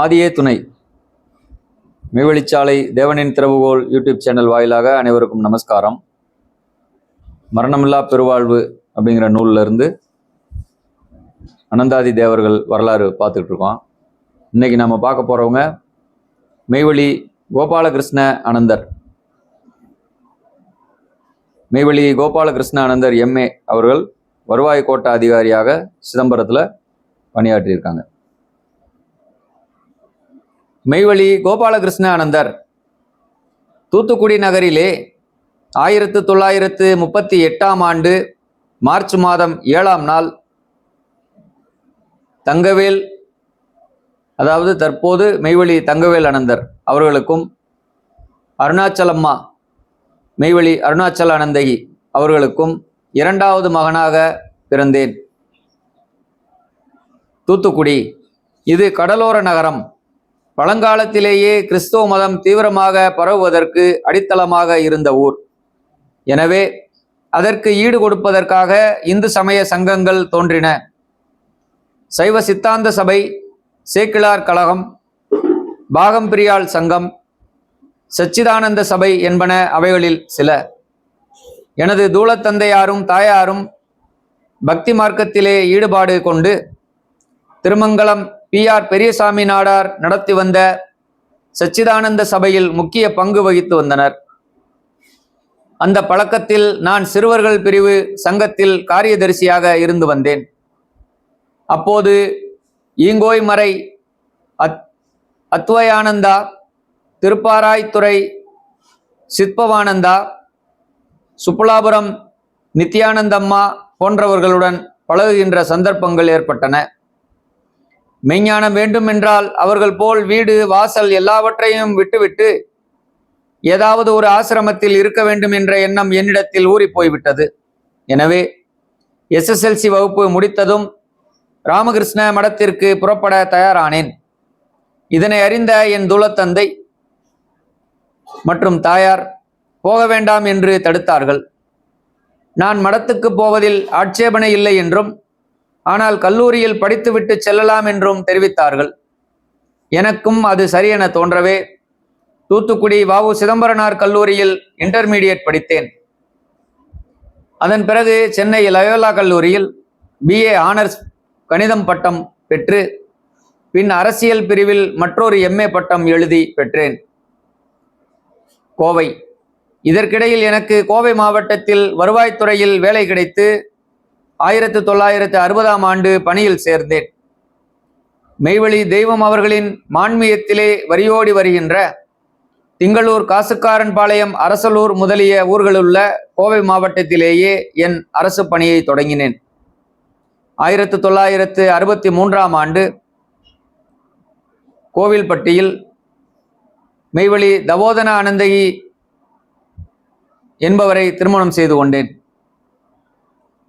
ஆதியே துணை. மிவெளிச்சாலை தேவனின் திறவுகோல் யூடியூப் சேனல் வாயிலாக அனைவருக்கும் நமஸ்காரம். மரணமில்லா பெருவாழ்வு அப்படிங்கிற நூல்லேருந்து அனந்தாதி தேவர்கள் வரலாறு பார்த்துக்கிட்டு இருக்கோம் இன்றைக்கி நம்ம பார்க்க போகிறவங்க மெய்வழி கோபாலகிருஷ்ண அனந்தர். மெய்வழி கோபாலகிருஷ்ண அனந்தர் எம்ஏ அவர்கள் வருவாய் கோட்ட அதிகாரியாக சிதம்பரத்தில் பணியாற்றியிருக்காங்க. மெய்வழி கோபாலகிருஷ்ண அனந்தர் தூத்துக்குடி நகரிலே ஆயிரத்து தொள்ளாயிரத்து முப்பத்தி எட்டாம் ஆண்டு மார்ச் மாதம் ஏழாம் நாள் தங்கவேல் அதாவது தற்போது மெய்வழி தங்கவேல் அனந்தர் அவர்களுக்கும் அருணாச்சலம்மா மெய்வழி அருணாச்சல அனந்தகி அவர்களுக்கும் இரண்டாவது மகனாக பிறந்தேன். தூத்துக்குடி இது கடலோர நகரம். பழங்காலத்திலேயே கிறிஸ்துவ மதம் தீவிரமாக பரவுவதற்கு அடித்தளமாக இருந்த ஊர். எனவே அதற்கு ஈடு கொடுப்பதற்காக இந்து சமய சங்கங்கள் தோன்றின. சைவ சித்தாந்த சபை சேக்கிழார் கழகம் பாகம்பிரியாள் சங்கம் சச்சிதானந்த சபை என்பன அவைகளில் சில. எனது தூளத்தந்தையாரும் தாயாரும் பக்தி மார்க்கத்திலே ஈடுபாடு கொண்டு திருமங்கலம் பி ஆர் பெரியசாமி நாடார் நடத்தி வந்த சச்சிதானந்த சபையில் முக்கிய பங்கு வகித்து வந்தனர். அந்த பழக்கத்தில் நான் சிறுவர்கள் பிரிவு சங்கத்தில் காரியதரிசியாக இருந்து வந்தேன். அப்போது ஈங்கோய் மறை அத் அத்வயானந்தா திருப்பாராய்த்துறை சித்பவானந்தா சுப்புலாபுரம் நித்யானந்தம்மா போன்றவர்களுடன் பழகுகின்ற சந்தர்ப்பங்கள் ஏற்பட்டன. மெய்ஞானம் வேண்டும் என்றால் அவர்கள் போல் வீடு வாசல் எல்லாவற்றையும் விட்டுவிட்டு ஏதாவது ஒரு ஆசிரமத்தில் இருக்க வேண்டும் என்ற எண்ணம் என்னிடத்தில் ஊறி போய்விட்டது எனவே எஸ்எஸ்எல்சி வகுப்பு முடித்ததும் ராமகிருஷ்ண மடத்திற்கு புறப்பட தயாரானேன். இதனை அறிந்த என் தூளத்தந்தை மற்றும் தாயார் போக வேண்டாம் என்று தடுத்தார்கள். நான் மடத்துக்கு போவதில் ஆட்சேபனை இல்லை என்றும் ஆனால் கல்லூரியில் படித்துவிட்டு செல்லலாம் என்றும் தெரிவித்தார்கள். எனக்கும் அது சரியென தோன்றவே தூத்துக்குடி வாவு சிதம்பரனார் கல்லூரியில் இன்டர்மீடியட் படித்தேன். அதன் பிறகு சென்னை லயோலா கல்லூரியில் பிஏ ஆனர்ஸ் கணிதம் பட்டம் பெற்று பின் அரசியல் பிரிவில் மற்றொரு எம்ஏ பட்டம் எழுதி பெற்றேன். கோவை. இதற்கிடையில் எனக்கு கோவை மாவட்டத்தில் வருவாய்த்துறையில் வேலை கிடைத்து ஆயிரத்து தொள்ளாயிரத்து அறுபதாம் ஆண்டு பணியில் சேர்ந்தேன். மெய்வழி தெய்வம் அவர்களின் மான்மியத்திலே வரியோடி வருகின்ற திங்களூர் காசுக்காரன்பாளையம் அரசலூர் முதலிய ஊர்களுள்ள கோவை மாவட்டத்திலேயே என் அரசு பணியை தொடங்கினேன். ஆயிரத்து தொள்ளாயிரத்து அறுபத்தி மூன்றாம் ஆண்டு கோவில்பட்டியில் மெய்வழி தவோதன அனந்தகி என்பவரை திருமணம் செய்து கொண்டேன்.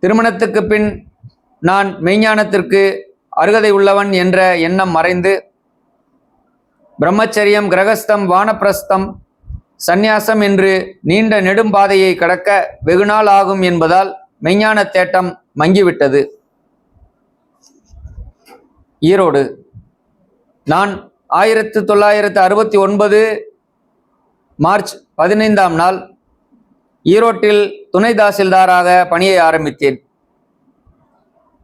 திருமணத்துக்கு பின் நான் மெய்ஞானத்திற்கு அருகதை உள்ளவன் என்ற எண்ணம் மறைந்து பிரம்மச்சரியம் கிரகஸ்தம் வானப்பிரஸ்தம் சந்நியாசம் என்று நீண்ட நெடும்பாதையை கடக்க வெகுநாள் ஆகும் என்பதால் மெய்ஞான தேட்டம் மங்கிவிட்டது. ஈரோடு. நான் ஆயிரத்து தொள்ளாயிரத்து அறுபத்தி ஒன்பது மார்ச் பதினைந்தாம் நாள் ஈரோட்டில் துணை தாசில்தாராக பணியை ஆரம்பித்தேன்.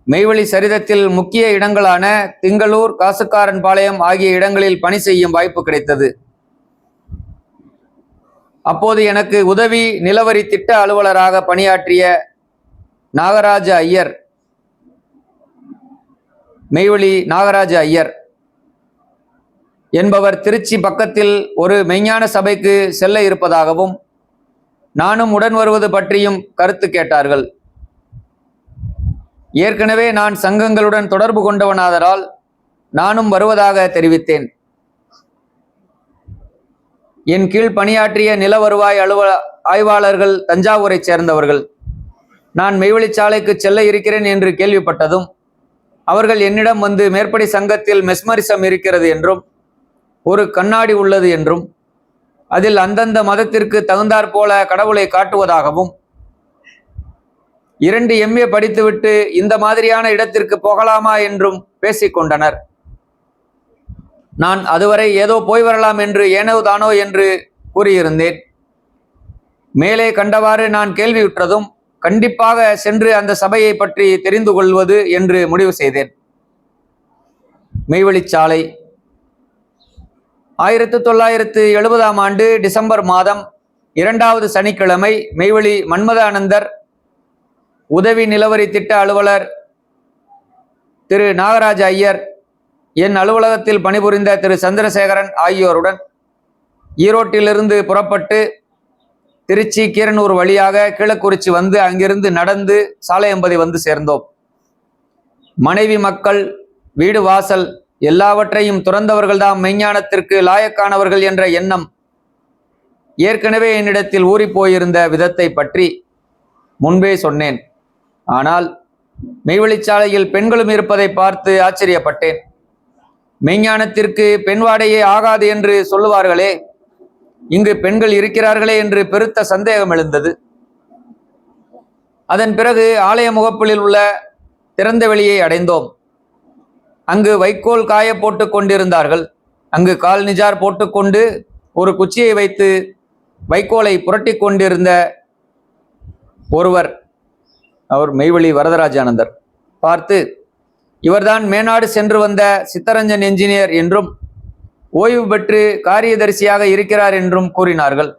மெய்வழி சரிதத்தில் முக்கிய இடங்களான திங்களூர் காசுக்காரன்பாளையம் ஆகிய இடங்களில் பணி செய்யும் வாய்ப்பு கிடைத்தது. அப்போது எனக்கு உதவி நிலவரி திட்ட அலுவலராக பணியாற்றிய நாகராஜ ஐயர் மெய்வழி நாகராஜ ஐயர் என்பவர் திருச்சி பக்கத்தில் ஒரு மெய்ஞான சபைக்கு செல்ல இருப்பதாகவும் நானும் உடன் வருவது பற்றியும் கருத்து கேட்டார்கள். ஏற்கனவே நான் சங்கங்களுடன் தொடர்பு கொண்டவனாதரால் நானும் வருவதாக தெரிவித்தேன். என் கீழ் பணியாற்றிய நில வருவாய் அலுவ ஆய்வாளர்கள் தஞ்சாவூரைச் சேர்ந்தவர்கள். நான் மெய்வழிச்சாலைக்கு செல்ல இருக்கிறேன் என்று கேள்விப்பட்டதும் அவர்கள் என்னிடம் வந்து மேற்படி சங்கத்தில் மெஸ்மரிசம் இருக்கிறது என்றும் ஒரு கண்ணாடி உள்ளது என்றும் அதில் அந்தந்த மதத்திற்கு தகுந்தாற் போல கடவுளை காட்டுவதாகவும் இரண்டு எம்ஏ படித்துவிட்டு இந்த மாதிரியான இடத்திற்கு போகலாமா என்றும் பேசிக்கொண்டனர். நான் அதுவரை ஏதோ போய் வரலாம் என்று ஏனோ தானோ என்று கூறியிருந்தேன். மேலே கண்டவாறு நான் கேள்வியுற்றதும் கண்டிப்பாக சென்று அந்த சபையை பற்றி தெரிந்து கொள்வது என்று முடிவு செய்தேன். மெய்வழிச்சாலை ஆயிரத்து தொள்ளாயிரத்து எழுபதாம் ஆண்டு டிசம்பர் மாதம் இரண்டாவது சனிக்கிழமை மெய்வழி மன்மதானந்தர் உதவி நிலவரி திட்ட அலுவலர் திரு நாகராஜ ஐயர் என் அலுவலகத்தில் பணிபுரிந்த திரு சந்திரசேகரன் ஆகியோருடன் ஈரோட்டிலிருந்து புறப்பட்டு திருச்சி கீரனூர் வழியாக கீழக்குறிச்சி வந்து அங்கிருந்து நடந்து சாலையம்பதி வந்து சேர்ந்தோம். மனைவி மக்கள் வீடு வாசல் எல்லாவற்றையும் துறந்தவர்கள்தான் மெய்ஞானத்திற்கு லாயக்கானவர்கள் என்ற எண்ணம். ஏற்கனவே என்னிடத்தில் ஊறிப் போயிருந்த விதத்தை பற்றி முன்பே சொன்னேன். ஆனால் மெய்வழிச்சாலையில் பெண்களும் இருப்பதை பார்த்து ஆச்சரியப்பட்டேன். மெய்ஞானத்திற்கு பெண் வாடையே ஆகாது என்று சொல்லுவார்களே இங்கு பெண்கள் இருக்கிறார்களே என்று பெருத்த சந்தேகம் எழுந்தது. அதன் பிறகு ஆலய முகப்பில் உள்ள திறந்த வெளியை அடைந்தோம். அங்கு வைக்கோல் காய போட்டு கொண்டிருந்தார்கள். அங்கு கால் நிஜார் போட்டுக்கொண்டு ஒரு குச்சியை வைத்து வைக்கோலை புரட்டி கொண்டிருந்த ஒருவர் அவர் மெய்வழி வரதராஜானந்தர் பார்த்து இவர்தான் மேனாடு சென்று வந்த சித்தரஞ்சன் என்ஜினியர் என்றும் ஓய்வு பெற்று காரியதரிசியாக இருக்கிறார் என்றும் கூறினார்கள்.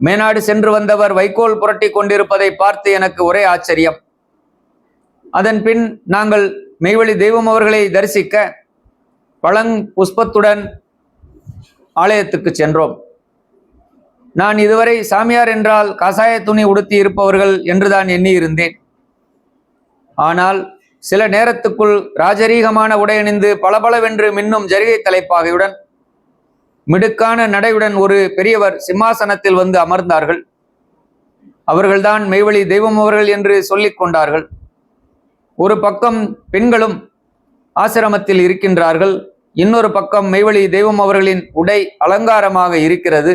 மேனாடு சென்று வந்தவர் வைக்கோல் புரட்டி கொண்டிருப்பதை பார்த்து எனக்கு ஒரே ஆச்சரியம். அதன் பின் நாங்கள் மெய்வழி தெய்வம் அவர்களை தரிசிக்க பழங் புஷ்பத்துடன் ஆலயத்துக்கு சென்றோம். நான் இதுவரை சாமியார் என்றால் காசாய துணி உடுத்தி இருப்பவர்கள் என்றுதான் எண்ணியிருந்தேன். ஆனால் சில நேரத்துக்குள் ராஜரீகமான உடையணிந்து பளபளவென்று மின்னும் ஜரிகை தலைப்பாகையுடன் மிடுக்கான நடையுடன் ஒரு பெரியவர் சிம்மாசனத்தில் வந்து அமர்ந்தார்கள். அவர்கள்தான் மெய்வழி தெய்வம் அவர்கள் என்று சொல்லிக் கொண்டார்கள். ஒரு பக்கம் பெண்களும் ஆசிரமத்தில் இருக்கின்றார்கள் இன்னொரு பக்கம் மெய்வழி தெய்வம் அவர்களின் உடை அலங்காரமாக இருக்கிறது.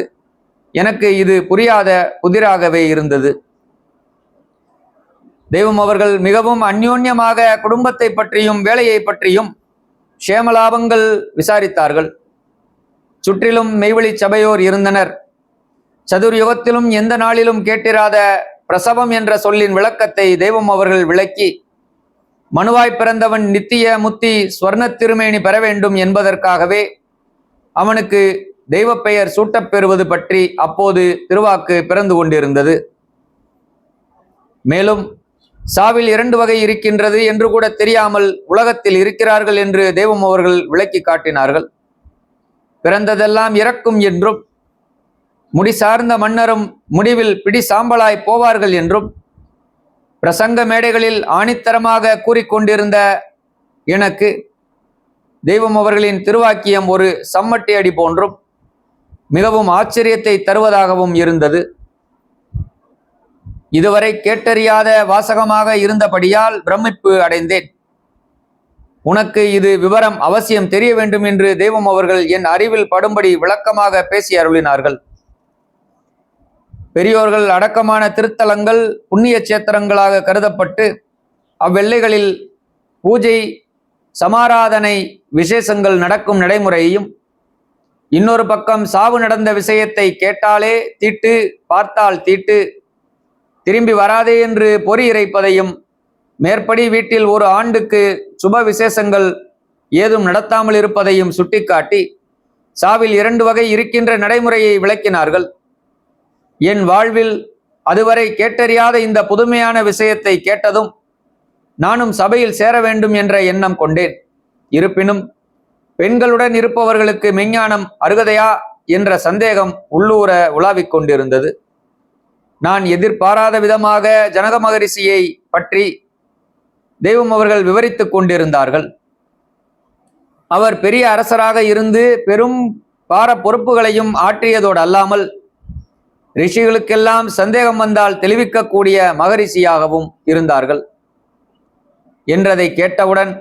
எனக்கு இது புரியாத புதிராகவே இருந்தது. தெய்வம் அவர்கள் மிகவும் அந்யோன்யமாக குடும்பத்தை பற்றியும் வேலையை பற்றியும் க்ஷேமலாபங்கள் விசாரித்தார்கள். சுற்றிலும் மெய்வழி சபையோர் இருந்தனர். சதுர்யுகத்திலும் எந்த நாளிலும் கேட்டிராத பிரசவம் என்ற சொல்லின் விளக்கத்தை தெய்வம் அவர்கள் விளக்கி மனுவாய் பிறந்தவன் நித்திய முத்தி ஸ்வர்ண திருமேனி பெற வேண்டும் என்பதற்காகவே அவனுக்கு தெய்வ பெயர் சூட்டப் பெறுவது பற்றி அப்போது திருவாக்கு பிறந்து கொண்டிருந்தது. மேலும் சாவில் இரண்டு வகை இருக்கின்றது என்று கூட தெரியாமல் உலகத்தில் இருக்கிறார்கள் என்று தெய்வம் அவர்கள் விளக்கி காட்டினார்கள். பிறந்ததெல்லாம் இறக்கும் என்றும் முடி சார்ந்த மன்னரும் முடிவில் பிடி சாம்பலாய் போவார்கள் என்றும் பிரசங்க மேடைகளில் ஆணித்தரமாக கூறிக்கொண்டிருந்த எனக்கு தெய்வம் அவர்களின் திருவாக்கியம் ஒரு சம்மட்டி அடி போன்றும் மிகவும் ஆச்சரியத்தை தருவதாகவும் இருந்தது. இதுவரை கேட்டறியாத வாசகமாக இருந்தபடியால் பிரமிப்பு அடைந்தேன். உனக்கு இது விவரம் அவசியம் தெரிய வேண்டும் என்று தெய்வம் அவர்கள் என் அறிவில் படும்படி விளக்கமாக பேசி அருளினார்கள். பெரியோர்கள் அடக்கமான திருத்தலங்கள் புண்ணிய சேத்திரங்களாக கருதப்பட்டு அவ்வெல்லைகளில் பூஜை சமாராதனை விசேஷங்கள் நடக்கும் நடைமுறையையும் இன்னொரு பக்கம் சாவு நடந்த விஷயத்தை கேட்டாலே தீட்டு பார்த்தால் தீட்டு திரும்பி வராதே என்று பொறி இறைப்பதையும் மேற்படி வீட்டில் ஒரு ஆண்டுக்கு சுப விசேஷங்கள் ஏதும் நடத்தாமல் இருப்பதையும் சுட்டிக்காட்டி சாவில் இரண்டு வகை இருக்கின்ற நடைமுறையை விளக்கினார்கள். என் வாழ்வில் அதுவரை கேட்டறியாத இந்த புதுமையான விஷயத்தை கேட்டதும் நானும் சபையில் சேர வேண்டும் என்ற எண்ணம் கொண்டேன். இருப்பினும் பெண்களுடன் இருப்பவர்களுக்கு மெஞ்ஞானம் அருகதையா என்ற சந்தேகம் உள்ளூர உலாவிக் கொண்டிருந்தது. நான் எதிர்பாராத விதமாக ஜனக மகரிஷியை பற்றி தெய்வம் அவர்கள் விவரித்துக் கொண்டிருந்தார்கள். அவர் பெரிய அரசராக இருந்து பெரும் பார பொறுப்புகளையும் ஆற்றியதோடு அல்லாமல் ரிஷிகளுக்கெல்லாம் சந்தேகம் வந்தால் தெளிவிக்கக்கூடிய மகரிஷியாகவும் இருந்தார்கள். என்றதை கேட்டவுடன்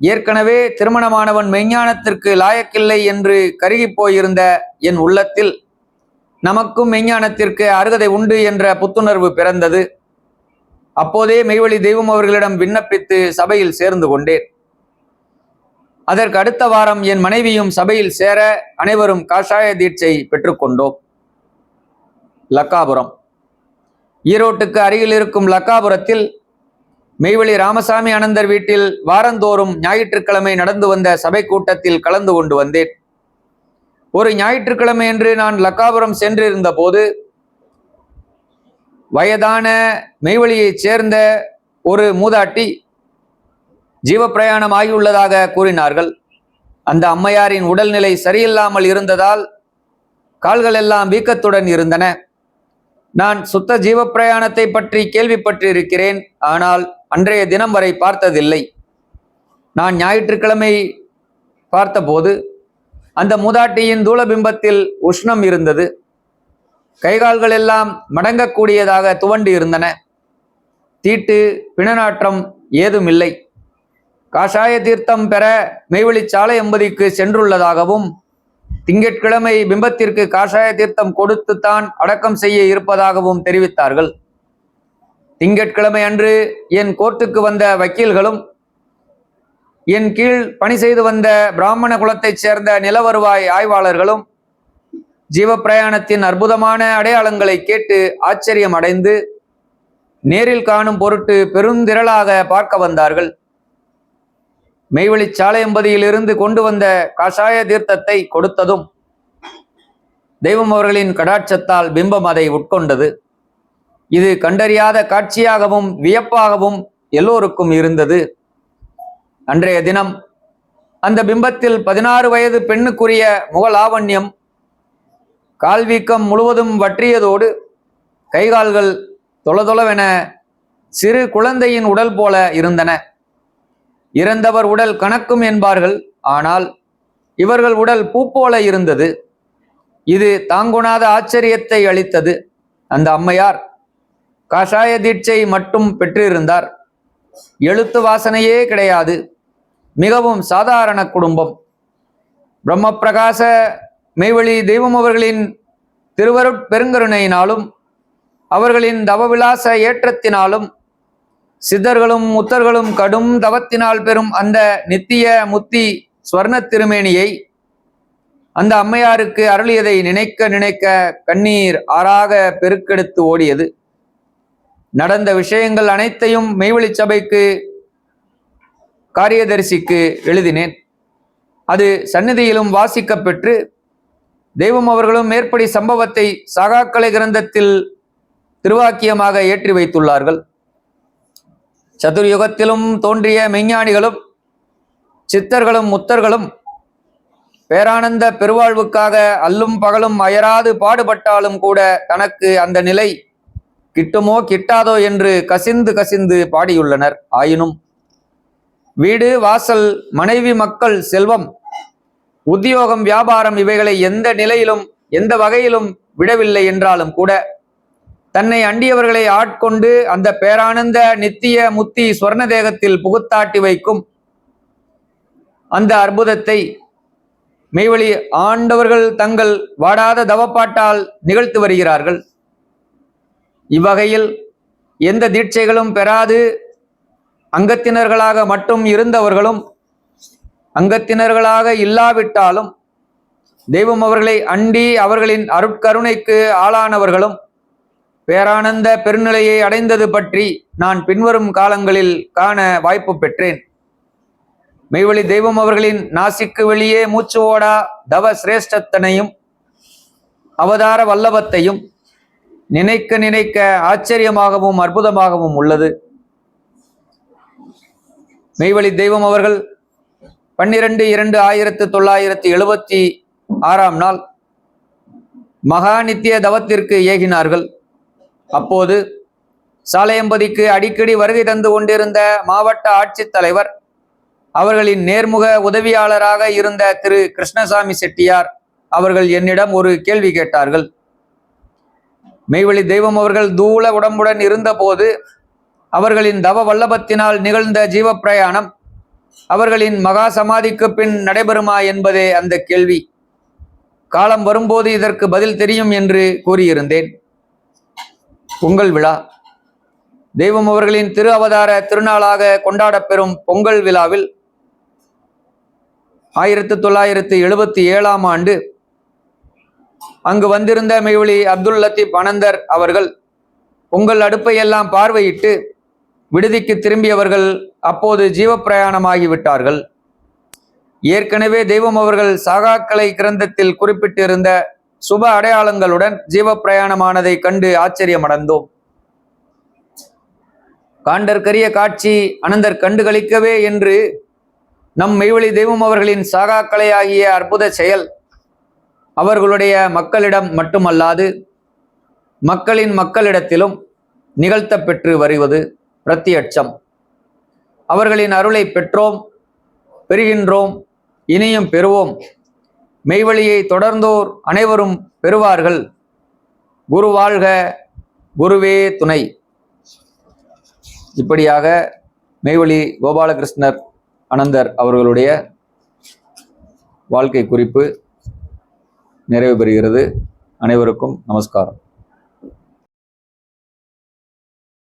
ஏற்கனவே திருமணமானவன் மெஞ்ஞானத்திற்கு லாயக்கில்லை என்று கருகி போயிருந்த என் உள்ளத்தில் நமக்கும் மெஞ்ஞானத்திற்கு அருகதை உண்டு என்ற புத்துணர்வு பிறந்தது. அப்போதே மெய்வழி தெய்வம் அவர்களிடம் விண்ணப்பித்து சபையில் சேர்ந்து கொண்டேன். அதற்கு அடுத்த வாரம் என் மனைவியும் சபையில் சேர அனைவரும் காஷாய தீட்சை பெற்றுக்கொண்டோம். லக்காபுரம். ஈரோட்டுக்கு அருகில் இருக்கும் லக்காபுரத்தில் மெய்வழி ராமசாமி அனந்தர் வீட்டில் வாரந்தோறும் ஞாயிற்றுக்கிழமை நடந்து வந்த சபை கூட்டத்தில் கலந்து கொண்டு வந்தேன். ஒரு ஞாயிற்றுக்கிழமை என்று நான் லக்காபுரம் சென்றிருந்த போது வயதான மெய்வழியைச் சேர்ந்த ஒரு மூதாட்டி ஜீவப்பிரயாணம் ஆகியுள்ளதாக கூறினார்கள். அந்த அம்மையாரின் உடல்நிலை சரியில்லாமல் இருந்ததால் கால்கள் எல்லாம் வீக்கத்துடன் இருந்தன. நான் சுத்த ஜீவப்பிரயாணத்தை பற்றி கேள்விப்பட்டிருக்கிறேன் ஆனால் அன்றைய தினம் வரை பார்த்ததில்லை. நான் ஞாயிற்றுக்கிழமை பார்த்தபோது அந்த மூதாட்டியின் தூளபிம்பத்தில் உஷ்ணம் இருந்தது. கைகால்கள் எல்லாம் மடங்கக்கூடியதாக துவண்டு இருந்தன. தீட்டு பிணநாற்றம் ஏதும் இல்லை காஷாய தீர்த்தம் பெற மெய்வழி எம்பதிக்கு சென்றுள்ளதாகவும் திங்கட்கிழமை பிம்பத்திற்கு காஷாய தீர்த்தம் கொடுத்துத்தான் அடக்கம் செய்ய இருப்பதாகவும் தெரிவித்தார்கள். திங்கட்கிழமை அன்று என் கோர்ட்டுக்கு வந்த வக்கீல்களும் என் கீழ் பணி செய்து வந்த பிராமண குலத்தைச் சேர்ந்த நிலவருவாய் ஆய்வாளர்களும் ஜீவப்பிரயாணத்தின் அற்புதமான அடையாளங்களை கேட்டு ஆச்சரியம் அடைந்து நேரில் காணும் பொருட்டு பெருந்திரளாக பார்க்க வந்தார்கள். மெய்வெளி சாலையம்பதியிலிருந்து கொண்டு வந்த காஷாய தீர்த்தத்தை கொடுத்ததும் தெய்வம் அவர்களின் கடாட்சத்தால் பிம்பம் அதை உட்கொண்டது. இது கண்டறியாத காட்சியாகவும் வியப்பாகவும் எல்லோருக்கும் இருந்தது. அன்றைய தினம் அந்த பிம்பத்தில் பதினாறு வயது பெண்ணுக்குரிய முகலாவண்யம் கால்வீக்கம் முழுவதும் வற்றியதோடு கைகால்கள் தொலதொலவென சிறு குழந்தையின் உடல் போல இருந்தன. இறந்தவர் உடல் கணக்கும் என்பார்கள். ஆனால் இவர்கள் உடல் பூப்போல இருந்தது. இது தாங்குணாத ஆச்சரியத்தை அளித்தது. அந்த அம்மையார் காஷாய தீட்சை மட்டும் பெற்றிருந்தார். எழுத்து வாசனையே கிடையாது. மிகவும் சாதாரண குடும்பம். பிரம்மப்பிரகாச மெய்வழி தெய்வம் அவர்களின் திருவருட் பெருங்கருணையினாலும் அவர்களின் தவவிலாச ஏற்றத்தினாலும் சித்தர்களும் முத்தர்களும் கடும் தவத்தினால் பெறும் அந்த நித்திய முத்தி ஸ்வர்ண திருமேனியை அந்த அம்மையாருக்கு அருளியதை நினைக்க நினைக்க கண்ணீர் ஆறாக பெருக்கெடுத்து ஓடியது. நடந்த விஷயங்கள் அனைத்தையும் மெய்வழி சபைக்கு காரியதரிசிக்கு எழுதினேன். அது சந்நிதியிலும் வாசிக்கப்பெற்று தெய்வம் அவர்களும் மேற்படி சம்பவத்தை சகாக்கலை கிரந்தத்தில் திருவாக்கியமாக ஏற்றி வைத்துள்ளார்கள். சதுர்யுகத்திலும் தோன்றிய மெய்ஞானிகளும் சித்தர்களும் முத்தர்களும் பேரானந்த பெருவாழ்வுக்காக அல்லும் பகலும் அயராது பாடுபட்டாலும் கூட தனக்கு அந்த நிலை கிட்டுமோ கிட்டாதோ என்று கசிந்து கசிந்து பாடியுள்ளனர். ஆயினும் வீடு வாசல் மனைவி மக்கள் செல்வம் உத்தியோகம் வியாபாரம் இவைகளை எந்த நிலையிலும் எந்த வகையிலும் விடவில்லை என்றாலும் கூட தன்னை அண்டியவர்களை ஆட்கொண்டு அந்த பேரானந்த நித்திய முத்தி ஸ்வர்ண தேகத்தில் புகுத்தாட்டி வைக்கும் அந்த அற்புதத்தை மெய்வழி ஆண்டவர்கள் தங்கள் வாடாத தவப்பாட்டால் நிகழ்த்து வருகிறார்கள். இவ்வகையில் எந்த தீட்சைகளும் பெறாது. அங்கத்தினர்களாக மட்டும் இருந்தவர்களும் அங்கத்தினர்களாக இல்லாவிட்டாலும் தெய்வம் அவர்களை அண்டி அவர்களின் அருட்கருணைக்கு ஆளானவர்களும் பேரானந்த பெருநிலையை அடைந்தது பற்றி நான் பின்வரும் காலங்களில் காண வாய்ப்பு பெற்றேன். மெய்வழி தெய்வம் அவர்களின் நாசிக்கு வெளியே மூச்சு ஓடா தவ சிரேஷ்டத்தனையும் அவதார வல்லபத்தையும் நினைக்க நினைக்க ஆச்சரியமாகவும் அற்புதமாகவும் உள்ளது. மெய்வழி தெய்வம் அவர்கள் பன்னிரண்டு இரண்டு ஆயிரத்து தொள்ளாயிரத்தி எழுபத்தி ஆறாம் நாள் மகா நித்திய தவத்திற்கு ஏகினார்கள். அப்போது சாலையம்பதிக்கு அடிக்கடி வருகை தந்து கொண்டிருந்த மாவட்ட ஆட்சித்தலைவர் அவர்களின் நேர்முக உதவியாளராக இருந்த திரு. கிருஷ்ணசாமி செட்டியார் அவர்கள் என்னிடம் ஒரு கேள்வி கேட்டார்கள். மெய்வழி தெய்வம் அவர்கள் தூள உடம்புடன் இருந்தபோது அவர்களின் தவ வல்லபத்தினால் நிகழ்ந்த ஜீவப்பிரயாணம் அவர்களின் மகா சமாதிக்கு பின் நடைபெறுமா என்பதே அந்த கேள்வி. காலம் வரும்போது இதற்கு பதில் தெரியும் என்று கூறியிருந்தேன். பொங்கல் விழா. தெய்வம் அவர்களின் திரு அவதார திருநாளாக கொண்டாடப்பெறும் பொங்கல் விழாவில் ஆயிரத்து தொள்ளாயிரத்து எழுபத்தி ஏழாம் ஆண்டு அங்கு வந்திருந்த மெய்வழி அப்துல் லத்தீப் அனந்தர் அவர்கள் உங்கள் அடுப்பையெல்லாம் பார்வையிட்டு விடுதிக்கு திரும்பியவர்கள் அப்போது ஜீவப்பிரயாணமாகிவிட்டார்கள் ஏற்கனவே தெய்வம் அவர்கள் சாகாக்கலை கிரந்தத்தில் குறிப்பிட்டிருந்த சுப அடையாளங்களுடன் ஜீவப்பிரயாணமானதை கண்டு ஆச்சரியமடைந்தோம். காண்டற்கரிய காட்சி அனந்தர் கண்டுகளிக்கவே என்று நம் மெய்வழி தெய்வம் அவர்களின் சாகாக்கலையாகிய அற்புத செயல் அவர்களுடைய மக்களிடம் மட்டுமல்லாது மக்களின் மக்களிடத்திலும் நிகழ்த்த பெற்று வருவது பிரத்தியட்சம் அவர்களின் அருளை பெற்றோம் பெறுகின்றோம் இனியும் பெறுவோம். மெய்வழியை தொடர்ந்தோர் அனைவரும் பெறுவார்கள். குரு வாழ்க குருவே துணை. இப்படியாக மெய்வழி கோபாலகிருஷ்ணர் அனந்தர் அவர்களுடைய வாழ்க்கை குறிப்பு நிறைவு பெறுகிறது. அனைவருக்கும் நமஸ்காரம்.